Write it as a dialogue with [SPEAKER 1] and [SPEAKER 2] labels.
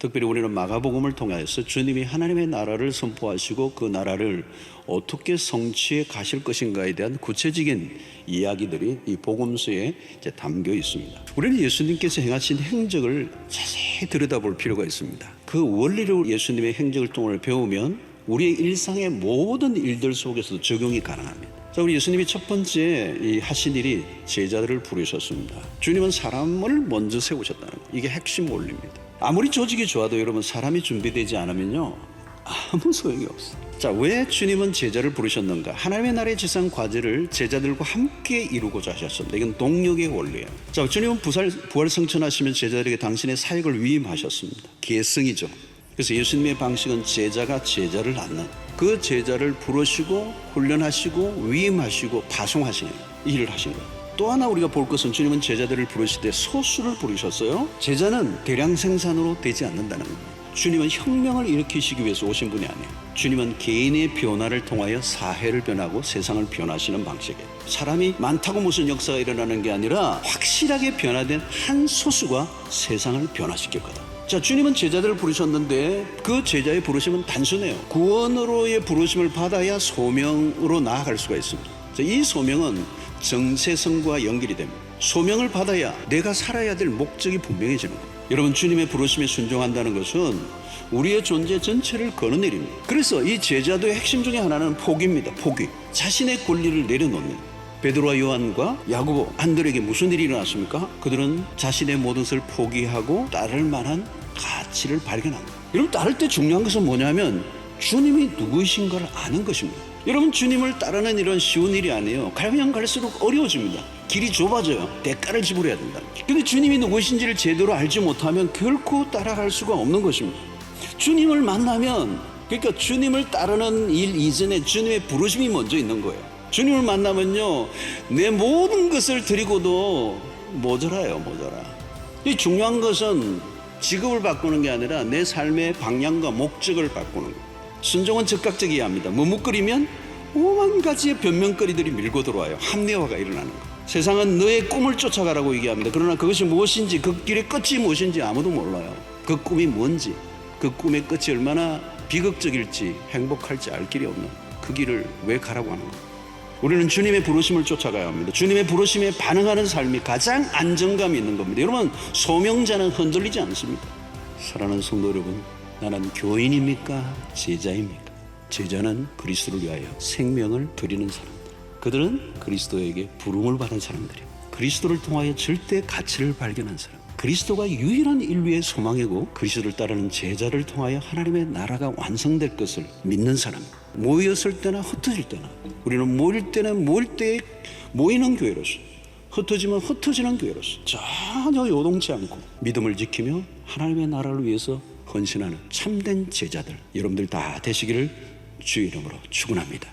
[SPEAKER 1] 특별히 우리는 마가복음을 통해서 주님이 하나님의 나라를 선포하시고 그 나라를 어떻게 성취해 가실 것인가에 대한 구체적인 이야기들이 이 복음서에 담겨 있습니다. 우리는 예수님께서 행하신 행적을 자세히 들여다볼 필요가 있습니다. 그 원리를 예수님의 행적을 통해 배우면 우리의 일상의 모든 일들 속에서도 적용이 가능합니다. 자, 우리 예수님이 첫 번째 이 하신 일이 제자들을 부르셨습니다. 주님은 사람을 먼저 세우셨다는 거. 이게 핵심 원리입니다. 아무리 조직이 좋아도 여러분 사람이 준비되지 않으면요 아무 소용이 없어. 자, 왜 주님은 제자를 부르셨는가? 하나님의 나라의 지상 과제를 제자들과 함께 이루고자 하셨습니다. 이건 동력의 원리예요. 자, 주님은 부활, 부활 성천하시면 제자들에게 당신의 사역을 위임하셨습니다. 계승이죠. 그래서 예수님의 방식은 제자가 제자를 낳는 그 제자를 부르시고 훈련하시고 위임하시고 파송하시는 일을 하신 거예요. 또 하나 우리가 볼 것은 주님은 제자들을 부르실 때 소수를 부르셨어요. 제자는 대량 생산으로 되지 않는다는 겁니다. 주님은 혁명을 일으키시기 위해서 오신 분이 아니에요. 주님은 개인의 변화를 통하여 사회를 변하고 세상을 변화하시는 방식이에요. 사람이 많다고 무슨 역사가 일어나는 게 아니라 확실하게 변화된 한 소수가 세상을 변화시킬 거다. 자, 주님은 제자들을 부르셨는데 그 제자의 부르심은 단순해요. 구원으로의 부르심을 받아야 소명으로 나아갈 수가 있습니다. 자, 이 소명은 정체성과 연결이 됩니다. 소명을 받아야 내가 살아야 될 목적이 분명해지는 거예요. 여러분, 주님의 부르심에 순종한다는 것은 우리의 존재 전체를 거는 일입니다. 그래서 이 제자도의 핵심 중에 하나는 포기입니다. 포기. 자신의 권리를 내려놓는. 베드로와 요한과 야고보, 안들에게 무슨 일이 일어났습니까? 그들은 자신의 모든 것을 포기하고 따를 만한 가치를 발견합니다. 여러분 따를 때 중요한 것은 뭐냐면 주님이 누구이신 걸 아는 것입니다. 여러분 주님을 따르는 일은 쉬운 일이 아니에요. 가면 갈수록 어려워집니다. 길이 좁아져요. 대가를 지불해야 된다. 근데 주님이 누구이신지를 제대로 알지 못하면 결코 따라갈 수가 없는 것입니다. 주님을 만나면 그러니까 주님을 따르는 일 이전에 주님의 부르심이 먼저 있는 거예요. 주님을 만나면요 내 모든 것을 드리고도 모자라요 모자라. 이 중요한 것은 직업을 바꾸는 게 아니라 내 삶의 방향과 목적을 바꾸는 거예요. 순종은 즉각적이어야 합니다. 머뭇거리면 오만 가지의 변명거리들이 밀고 들어와요. 합리화가 일어나는 거. 세상은 너의 꿈을 쫓아가라고 얘기합니다. 그러나 그것이 무엇인지 그 길의 끝이 무엇인지 아무도 몰라요. 그 꿈이 뭔지 그 꿈의 끝이 얼마나 비극적일지 행복할지 알 길이 없는 그 길을 왜 가라고 하는 거예요. 우리는 주님의 부르심을 쫓아가야 합니다. 주님의 부르심에 반응하는 삶이 가장 안정감이 있는 겁니다. 여러분, 소명자는 흔들리지 않습니다. 사랑하는 성도 여러분, 나는 교인입니까? 제자입니까? 제자는 그리스도를 위하여 생명을 드리는 사람들. 그들은 그리스도에게 부름을 받은 사람들이요. 그리스도를 통하여 절대 가치를 발견한 사람. 그리스도가 유일한 인류의 소망이고 그리스도를 따르는 제자를 통하여 하나님의 나라가 완성될 것을 믿는 사람. 모였을 때나 흩어질 때나 우리는 모일 때는 모일 때 모이는 교회로서 흩어지면 흩어지는 교회로서 전혀 요동치 않고 믿음을 지키며 하나님의 나라를 위해서 헌신하는 참된 제자들 여러분들 다 되시기를 주의 이름으로 축원합니다.